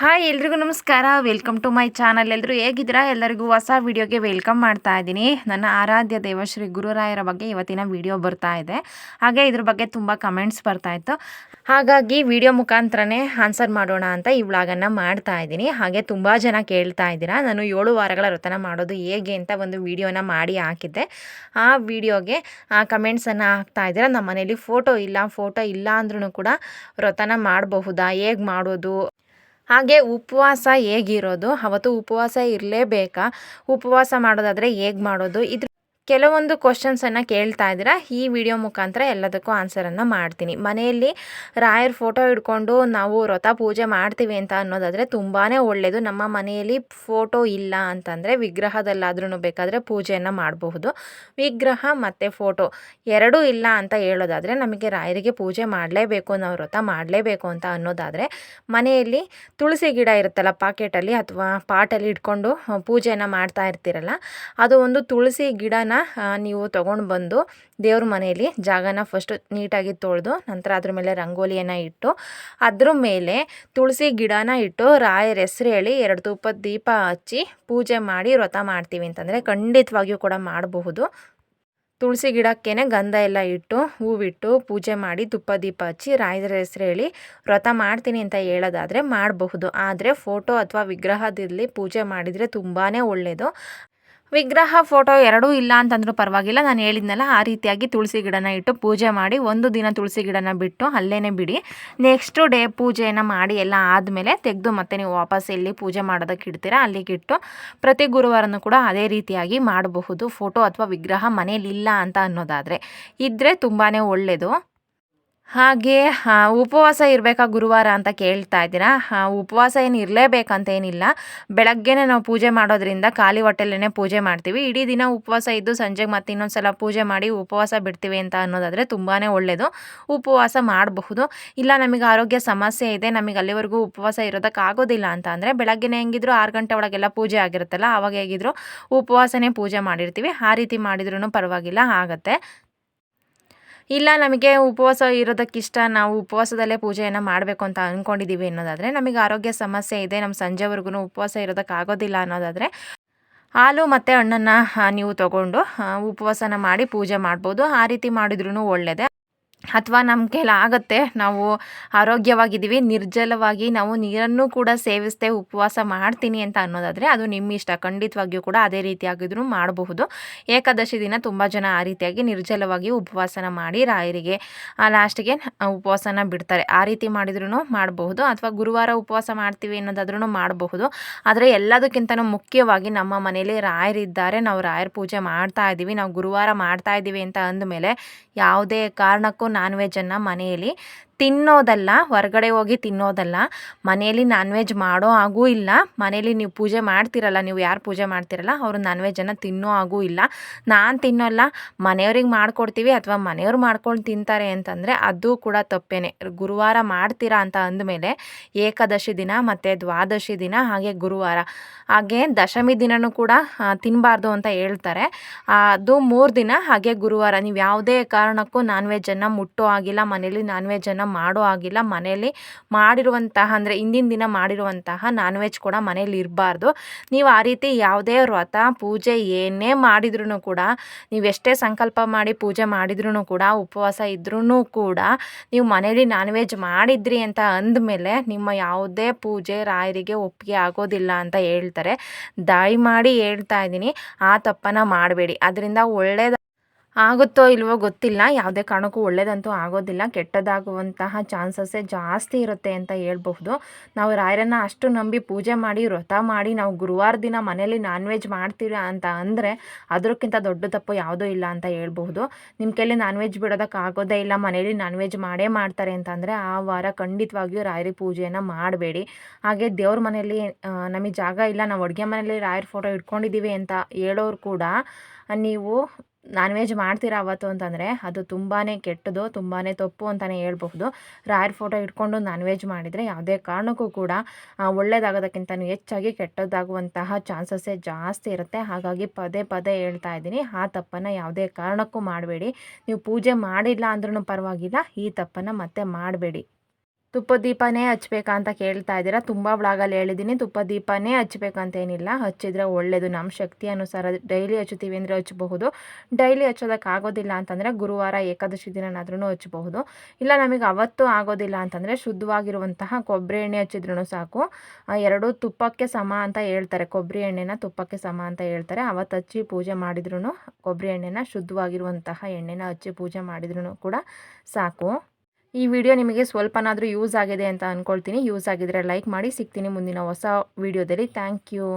Hi ಎಲ್ರಿಗೂ ನಮಸ್ಕಾರ. Welcome to my channel ಎಲ್ಲರೂ ಹೇಗಿದ್ದೀರಾ? ಎಲ್ಲರಿಗೂ ಹೊಸ ವಿಡಿಯೋಗೆ ವೆಲ್ಕಮ್ ಮಾಡ್ತಾ ಇದ್ದೀನಿ. ನನ್ನ ಆರಾಧ್ಯ ದೇವಶ್ರೀ ಗುರುರಾಯರ ಬಗ್ಗೆ ಇವತ್ತಿನ ವಿಡಿಯೋ ಬರ್ತಾ ಇದೆ. ಹಾಗೆ ಇದ್ರ ಬಗ್ಗೆ ತುಂಬ ಕಮೆಂಟ್ಸ್ ಬರ್ತಾ ಇತ್ತು. ಹಾಗಾಗಿ ವಿಡಿಯೋ ಮುಖಾಂತರನೇ ಆನ್ಸರ್ ಮಾಡೋಣ ಅಂತ ಈ ವ್ಲಾಗನ್ನು ಮಾಡ್ತಾ ಇದ್ದೀನಿ. ಹಾಗೆ ತುಂಬ ಜನ ಕೇಳ್ತಾ ಇದ್ದೀರಾ. ನಾನು ಏಳು ವಾರಗಳ ವ್ರತನ ಮಾಡೋದು ಹೇಗೆ ಅಂತ ಒಂದು ವಿಡಿಯೋನ ಮಾಡಿ ಹಾಕಿದ್ದೆ. ಆ ವಿಡಿಯೋಗೆ ಆ ಕಮೆಂಟ್ಸನ್ನು ಹಾಕ್ತಾ ಇದ್ದೀರಾ. ನಮ್ಮ ಮನೇಲಿ ಫೋಟೋ ಇಲ್ಲ. ಫೋಟೋ ಇಲ್ಲ ಅಂದ್ರೂ ಕೂಡ ವ್ರತನ ಮಾಡಬಹುದಾ? ಹೇಗೆ ಮಾಡೋದು? ಹಾಗೆ ಉಪವಾಸ ಹೇಗಿರೋದು? ಅವತ್ತು ಉಪವಾಸ ಇರಲೇಬೇಕಾ? ಉಪವಾಸ ಮಾಡೋದಾದರೆ ಹೇಗೆ ಮಾಡೋದು? ಇದ್ರ ಕೆಲವೊಂದು ಕ್ವಶನ್ಸನ್ನು ಕೇಳ್ತಾ ಇದ್ದೀರಾ, ಈ ವಿಡಿಯೋ ಮುಖಾಂತರ ಎಲ್ಲದಕ್ಕೂ ಆನ್ಸರನ್ನು ಮಾಡ್ತೀನಿ. ಮನೆಯಲ್ಲಿ ರಾಯರ್ ಫೋಟೋ ಹಿಡ್ಕೊಂಡು ನಾವು ವ್ರತ ಪೂಜೆ ಮಾಡ್ತೀವಿ ಅಂತ ಅನ್ನೋದಾದರೆ ತುಂಬಾ ಒಳ್ಳೆಯದು ನಮ್ಮ ಮನೆಯಲ್ಲಿ ಫೋಟೋ ಇಲ್ಲ ಅಂತಂದರೆ ವಿಗ್ರಹದಲ್ಲಾದ್ರೂ ಬೇಕಾದರೆ ಪೂಜೆಯನ್ನು ಮಾಡಬಹುದು. ವಿಗ್ರಹ ಮತ್ತು ಫೋಟೋ ಎರಡೂ ಇಲ್ಲ ಅಂತ ಹೇಳೋದಾದರೆ ನಮಗೆ ರಾಯರಿಗೆ ಪೂಜೆ ಮಾಡಲೇಬೇಕು, ನಾವು ವ್ರತ ಮಾಡಲೇಬೇಕು ಅಂತ ಅನ್ನೋದಾದರೆ ಮನೆಯಲ್ಲಿ ತುಳಸಿ ಗಿಡ ಇರುತ್ತಲ್ಲ ಪಾಕೆಟಲ್ಲಿ ಅಥವಾ ಪಾಟಲ್ಲಿ ಇಟ್ಕೊಂಡು ಪೂಜೆಯನ್ನು ಮಾಡ್ತಾ ಇರ್ತೀರಲ್ಲ, ಅದು ಒಂದು ತುಳಸಿ ಗಿಡನ ನೀವು ತೊಗೊಂಡು ಬಂದು ದೇವ್ರ ಮನೆಯಲ್ಲಿ ಜಾಗನ ಫಸ್ಟು ನೀಟಾಗಿ ತೊಳೆದು, ನಂತರ ಅದ್ರ ಮೇಲೆ ರಂಗೋಲಿಯನ್ನು ಇಟ್ಟು, ಅದ್ರ ಮೇಲೆ ತುಳಸಿ ಗಿಡನ ಇಟ್ಟು ರಾಯರ ಹೆಸರು ಹೇಳಿ ಎರಡು ತುಪ್ಪದ ದೀಪ ಹಚ್ಚಿ ಪೂಜೆ ಮಾಡಿ ವ್ರತ ಮಾಡ್ತೀವಿ ಅಂತಂದರೆ ಖಂಡಿತವಾಗಿಯೂ ಕೂಡ ಮಾಡಬಹುದು. ತುಳಸಿ ಗಿಡಕ್ಕೇನೆ ಗಂಧ ಎಲ್ಲ ಇಟ್ಟು, ಹೂವಿಟ್ಟು ಪೂಜೆ ಮಾಡಿ ತುಪ್ಪ ದೀಪ ಹಚ್ಚಿ ರಾಯರ ಹೆಸರು ಹೇಳಿ ವ್ರತ ಮಾಡ್ತೀನಿ ಅಂತ ಹೇಳೋದಾದರೆ ಮಾಡಬಹುದು. ಆದರೆ ಫೋಟೋ ಅಥವಾ ವಿಗ್ರಹದಲ್ಲಿ ಪೂಜೆ ಮಾಡಿದರೆ ತುಂಬಾ ಒಳ್ಳೆಯದು ವಿಗ್ರಹ, ಫೋಟೋ ಎರಡೂ ಇಲ್ಲ ಅಂತಂದ್ರೂ ಪರವಾಗಿಲ್ಲ. ನಾನು ಹೇಳಿದ್ನಲ್ಲ, ಆ ರೀತಿಯಾಗಿ ತುಳಸಿ ಗಿಡನ ಇಟ್ಟು ಪೂಜೆ ಮಾಡಿ, ಒಂದು ದಿನ ತುಳಸಿ ಗಿಡನ ಬಿಟ್ಟು ಅಲ್ಲೇ ಬಿಡಿ. ನೆಕ್ಸ್ಟು ಡೇ ಪೂಜೆಯನ್ನು ಮಾಡಿ ಎಲ್ಲ ಆದಮೇಲೆ ತೆಗೆದು ಮತ್ತೆ ನೀವು ವಾಪಸ್ ಎಲ್ಲಿ ಪೂಜೆ ಮಾಡೋದಕ್ಕೆ ಇಡ್ತೀರಾ, ಅಲ್ಲಿಗೆ ಇಟ್ಟು ಪ್ರತಿ ಗುರುವಾರನೂ ಕೂಡ ಅದೇ ರೀತಿಯಾಗಿ ಮಾಡಬಹುದು. ಫೋಟೋ ಅಥವಾ ವಿಗ್ರಹ ಮನೇಲಿ ಇಲ್ಲ ಅಂತ ಅನ್ನೋದಾದರೆ ಇದ್ದರೆ ತುಂಬಾ ಒಳ್ಳೆಯದು ಹಾಗೆ ಉಪವಾಸ ಇರಬೇಕಾ ಗುರುವಾರ ಅಂತ ಕೇಳ್ತಾ ಇದ್ದೀರಾ? ಉಪವಾಸ ಏನು ಇರಲೇಬೇಕಂತ ಏನಿಲ್ಲ ಬೆಳಗ್ಗೆನೇ ನಾವು ಪೂಜೆ ಮಾಡೋದ್ರಿಂದ ಖಾಲಿ ಹೊಟ್ಟೆಲೇ ಪೂಜೆ ಮಾಡ್ತೀವಿ. ಇಡೀ ದಿನ ಉಪವಾಸ ಇದ್ದು ಸಂಜೆಗೆ ಮತ್ತೆ ಇನ್ನೊಂದು ಸಲ ಪೂಜೆ ಮಾಡಿ ಉಪವಾಸ ಬಿಡ್ತೀವಿ ಅಂತ ಅನ್ನೋದಾದರೆ ತುಂಬಾ ಒಳ್ಳೆಯದು ಉಪವಾಸ ಮಾಡಬಹುದು. ಇಲ್ಲ, ನಮಗೆ ಆರೋಗ್ಯ ಸಮಸ್ಯೆ ಇದೆ, ನಮಗೆ ಅಲ್ಲಿವರೆಗೂ ಉಪವಾಸ ಇರೋದಕ್ಕಾಗೋದಿಲ್ಲ ಅಂತ ಅಂದರೆ ಬೆಳಗ್ಗೆನೇ ಹೆಂಗಿದ್ರು ಆರು ಗಂಟೆ ಒಳಗೆಲ್ಲ ಪೂಜೆ ಆಗಿರುತ್ತಲ್ಲ, ಅವಾಗ ಹೇಗಿದ್ರು ಉಪವಾಸನೇ ಪೂಜೆ ಮಾಡಿರ್ತೀವಿ. ಆ ರೀತಿ ಮಾಡಿದ್ರೂ ಪರವಾಗಿಲ್ಲ, ಆಗುತ್ತೆ. ಇಲ್ಲ, ನಮಗೆ ಉಪವಾಸ ಇರೋದಕ್ಕಿಷ್ಟ, ನಾವು ಉಪವಾಸದಲ್ಲೇ ಪೂಜೆಯನ್ನು ಮಾಡಬೇಕು ಅಂತ ಅಂದ್ಕೊಂಡಿದ್ದೀವಿ ಅನ್ನೋದಾದರೆ, ನಮಗೆ ಆರೋಗ್ಯ ಸಮಸ್ಯೆ ಇದೆ ನಮ್ಮ ಸಂಜೆವರೆಗೂ ಉಪವಾಸ ಇರೋದಕ್ಕಾಗೋದಿಲ್ಲ ಅನ್ನೋದಾದರೆ, ಹಾಲು ಮತ್ತು ಹಣ್ಣನ್ನು ನೀವು ತಗೊಂಡು ಉಪವಾಸನ ಮಾಡಿ ಪೂಜೆ ಮಾಡ್ಬೋದು. ಆ ರೀತಿ ಮಾಡಿದ್ರೂ ಒಳ್ಳೆಯದೇ ಅಥವಾ ನಮ್ಮ ಕೈಲಿ ಆಗುತ್ತೆ. ನಾವು ಆರೋಗ್ಯವಾಗಿದ್ದೀವಿ, ನಿರ್ಜಲವಾಗಿ ನಾವು ನೀರನ್ನು ಕೂಡ ಸೇವಿಸದೆ ಉಪವಾಸ ಮಾಡ್ತೀನಿ ಅಂತ ಅನ್ನೋದಾದರೆ ಅದು ನಿಮ್ಮ ಇಷ್ಟ ಖಂಡಿತವಾಗಿಯೂ ಕೂಡ ಅದೇ ರೀತಿಯಾಗಿದ್ರೂ ಮಾಡಬಹುದು. ಏಕಾದಶಿ ದಿನ ತುಂಬ ಜನ ಆ ರೀತಿಯಾಗಿ ನಿರ್ಜಲವಾಗಿ ಉಪವಾಸನ ಮಾಡಿ ರಾಯರಿಗೆ ಲಾಸ್ಟಿಗೆ ಉಪವಾಸನ ಬಿಡ್ತಾರೆ. ಆ ರೀತಿ ಮಾಡಿದ್ರೂ ಮಾಡಬಹುದು ಅಥವಾ ಗುರುವಾರ ಉಪವಾಸ ಮಾಡ್ತೀವಿ ಅನ್ನೋದಾದ್ರೂ ಮಾಡಬಹುದು. ಆದರೆ ಎಲ್ಲದಕ್ಕಿಂತಲೂ ಮುಖ್ಯವಾಗಿ ನಮ್ಮ ಮನೇಲಿ ರಾಯರಿದ್ದಾರೆ. ನಾವು ರಾಯರ ಪೂಜೆ ಮಾಡ್ತಾ ಇದ್ದೀವಿ. ನಾವು ಗುರುವಾರ ಮಾಡ್ತಾ ಇದ್ದೀವಿ ಅಂತ ಅಂದಮೇಲೆ ಯಾವುದೇ ಕಾರಣಕ್ಕೂ ನಾನ್ ವೆಜ್ಜನ್ನು ಮನೆಯಲ್ಲಿ ತಿನ್ನೋದಲ್ಲ, ಹೊರಗಡೆ ಹೋಗಿ ತಿನ್ನೋದಲ್ಲ, ಮನೆಯಲ್ಲಿ ನಾನ್ ವೆಜ್ ಮಾಡೋ ಹಾಗೂ ಇಲ್ಲ, ಮನೆಯಲ್ಲಿ ನೀವು ಪೂಜೆ ಮಾಡ್ತಿರಲ್ಲ, ನೀವು ಯಾರು ಪೂಜೆ ಮಾಡ್ತಿರಲ್ಲ, ಅವರು ನಾನ್ ವೆಜ್ಜನ್ನು ತಿನ್ನೋ ಹಾಗೂ ಇಲ್ಲ. ನಾನು ತಿನ್ನೋಲ್ಲ, ಮನೆಯವ್ರಿಗೆ ಮಾಡ್ಕೊಡ್ತೀವಿ ಅಥವಾ ಮನೆಯವ್ರು ಮಾಡ್ಕೊಂಡು ತಿಂತಾರೆ ಅಂತಂದರೆ ಅದು ಕೂಡ ತಪ್ಪೇನೆ. ಗುರುವಾರ ಮಾಡ್ತೀರಾ ಅಂತ ಅಂದಮೇಲೆ ಏಕಾದಶಿ ದಿನ ಮತ್ತು ದ್ವಾದಶಿ ದಿನ ಹಾಗೆ ಗುರುವಾರ. ಹಾಗೆ ದಶಮಿ ದಿನವೂ ಕೂಡ ತಿನ್ನಬಾರ್ದು ಅಂತ ಹೇಳ್ತಾರೆ. ಅದು ಮೂರು ದಿನ ಹಾಗೆ ಗುರುವಾರ. ನೀವು ಯಾವುದೇ ಕಾರಣಕ್ಕೂ ನಾನ್ ವೆಜ್ಜನ್ನು ಮುಟ್ಟೋ ಆಗಿಲ್ಲ ಮನೇಲಿ ನಾನ್ ವೆಜ್ಜನ್ನು ಮಾಡೋ ಆಗಿಲ್ಲ, ಮನೆಯಲ್ಲಿ ಮಾಡಿರುವಂತಹ ಅಂದರೆ ಹಿಂದಿನ ದಿನ ಮಾಡಿರುವಂತಹ ನಾನ್ ವೆಜ್ ಕೂಡ ಮನೇಲಿ ಇರಬಾರ್ದು. ನೀವು ಆ ರೀತಿ ಯಾವುದೇ ವ್ರತ, ಪೂಜೆ ಏನೇ ಮಾಡಿದ್ರೂ ಕೂಡ, ನೀವು ಎಷ್ಟೇ ಸಂಕಲ್ಪ ಮಾಡಿ ಪೂಜೆ ಮಾಡಿದ್ರೂ ಕೂಡ, ಉಪವಾಸ ಇದ್ರೂ ಕೂಡ, ನೀವು ಮನೇಲಿ ನಾನ್ ವೆಜ್ ಮಾಡಿದ್ರಿ ಅಂತ ಅಂದಮೇಲೆ ನಿಮ್ಮ ಯಾವುದೇ ಪೂಜೆ ರಾಯರಿಗೆ ಒಪ್ಪಿಗೆ ಆಗೋದಿಲ್ಲ ಅಂತ ಹೇಳ್ತಾರೆ. ದಯಮಾಡಿ ಹೇಳ್ತಾ ಇದ್ದೀನಿ, ಆ ತಪ್ಪನ್ನು ಮಾಡಬೇಡಿ. ಅದರಿಂದ ಒಳ್ಳೆಯದ ಆಗುತ್ತೋ ಇಲ್ವೋ ಗೊತ್ತಿಲ್ಲ. ಯಾವುದೇ ಕಾರಣಕ್ಕೂ ಒಳ್ಳೇದಂತೂ ಆಗೋದಿಲ್ಲ. ಕೆಟ್ಟದಾಗುವಂತಹ ಚಾನ್ಸಸ್ಸೇ ಜಾಸ್ತಿ ಇರುತ್ತೆ ಅಂತ ಹೇಳ್ಬಹುದು. ನಾವು ರಾಯರನ್ನು ಅಷ್ಟು ನಂಬಿ ಪೂಜೆ ಮಾಡಿ, ವ್ರತ ಮಾಡಿ, ನಾವು ಗುರುವಾರ ದಿನ ಮನೆಯಲ್ಲಿ ನಾನ್ ವೆಜ್ ಮಾಡ್ತೀರ ಅಂತ ಅಂದರೆ ಅದಕ್ಕಿಂತ ದೊಡ್ಡ ತಪ್ಪು ಯಾವುದೂ ಇಲ್ಲ ಅಂತ ಹೇಳ್ಬಹುದು. ನಿಮ್ಮ ಕೈಲಿ ನಾನ್ ವೆಜ್ ಬಿಡೋದಕ್ಕಾಗೋದೇ ಇಲ್ಲ. ಮನೆಯಲ್ಲಿ ನಾನ್ ವೆಜ್ ಮಾಡೇ ಮಾಡ್ತಾರೆ ಅಂತಂದರೆ ಆ ವಾರ ಖಂಡಿತವಾಗಿಯೂ ರಾಯರಿ ಪೂಜೆಯನ್ನು ಮಾಡಬೇಡಿ. ಹಾಗೆ ದೇವ್ರ ಮನೆಯಲ್ಲಿ ನಮಗೆ ಜಾಗ ಇಲ್ಲ. ನಾವು ಅಡುಗೆ ಮನೆಯಲ್ಲಿ ರಾಯರ ಫೋಟೋ ಇಟ್ಕೊಂಡಿದ್ದೀವಿ ಅಂತ ಹೇಳೋರು ಕೂಡ ನೀವು ನಾನ್ ವೆಜ್ ಮಾಡ್ತೀರಾ ಅವತ್ತು ಅಂತಂದರೆ ಅದು ತುಂಬಾ ಕೆಟ್ಟದು ತುಂಬಾ ತಪ್ಪು ಅಂತಲೇ ಹೇಳ್ಬಹುದು. ರಾಯರ್ ಫೋಟೋ ಇಟ್ಕೊಂಡು ನಾನ್ ವೆಜ್ ಮಾಡಿದರೆ ಯಾವುದೇ ಕಾರಣಕ್ಕೂ ಕೂಡ ಒಳ್ಳೇದಾಗೋದಕ್ಕಿಂತ ಹೆಚ್ಚಾಗಿ ಕೆಟ್ಟದಾಗುವಂತಹ ಚಾನ್ಸಸ್ಸೇ ಜಾಸ್ತಿ ಇರುತ್ತೆ. ಹಾಗಾಗಿ ಪದೇ ಪದೇ ಹೇಳ್ತಾ ಇದ್ದೀನಿ, ಆ ತಪ್ಪನ್ನು ಯಾವುದೇ ಕಾರಣಕ್ಕೂ ಮಾಡಬೇಡಿ. ನೀವು ಪೂಜೆ ಮಾಡಿಲ್ಲ ಅಂದ್ರೂ ಪರವಾಗಿಲ್ಲ, ಈ ತಪ್ಪನ್ನು ಮತ್ತೆ ಮಾಡಬೇಡಿ. ತುಪ್ಪದ ದೀಪನೇ ಹಚ್ಬೇಕಾ ಅಂತ ಕೇಳ್ತಾ ಇದ್ದೀರಾ. ತುಂಬ ಬ್ಲಾಗಲ್ಲಿ ಹೇಳಿದ್ದೀನಿ. ತುಪ್ಪ ದೀಪನೇ ಹಚ್ಬೇಕಂತೇನಿಲ್ಲ ಹಚ್ಚಿದ್ರೆ ಒಳ್ಳೆಯದು ನಮ್ಮ ಶಕ್ತಿ ಅನುಸಾರ ಡೈಲಿ ಹಚ್ಚುತ್ತೀವಿ ಅಂದರೆ ಹಚ್ಚಬಹುದು. ಡೈಲಿ ಹಚ್ಚೋದಕ್ಕಾಗೋದಿಲ್ಲ ಅಂತಂದರೆ ಗುರುವಾರ ಏಕಾದಶಿ ದಿನನಾದ್ರೂ ಹಚ್ಚಬಹುದು. ಇಲ್ಲ, ನಮಗೆ ಅವತ್ತು ಆಗೋದಿಲ್ಲ ಅಂತಂದರೆ ಶುದ್ಧವಾಗಿರುವಂತಹ ಕೊಬ್ಬರಿ ಎಣ್ಣೆ ಹಚ್ಚಿದ್ರೂ ಸಾಕು. ಎರಡೂ ತುಪ್ಪಕ್ಕೆ ಸಮ ಅಂತ ಹೇಳ್ತಾರೆ. ಕೊಬ್ಬರಿ ಎಣ್ಣೆನ ತುಪ್ಪಕ್ಕೆ ಸಮ ಅಂತ ಹೇಳ್ತಾರೆ. ಅವತ್ತು ಹಚ್ಚಿ ಪೂಜೆ ಮಾಡಿದ್ರೂ ಕೊಬ್ಬರಿ ಎಣ್ಣೆನ ಶುದ್ಧವಾಗಿರುವಂತಹ ಎಣ್ಣೆನ ಹಚ್ಚಿ ಪೂಜೆ ಮಾಡಿದ್ರೂ ಕೂಡ ಸಾಕು. ಈ ವಿಡಿಯೋ ನಿಮಗೆ ಸ್ವಲ್ಪನಾದರೂ ಯೂಸ್ ಆಗಿದೆ ಅಂತ ಅಂದ್ಕೊಳ್ತೀನಿ ಯೂಸ್ ಆಗಿದ್ರೆ ಲೈಕ್ ಮಾಡಿ. ಸಿಗ್ತೀನಿ ಮುಂದಿನ ಹೊಸ ವಿಡಿಯೋದಲ್ಲಿ. Thank you.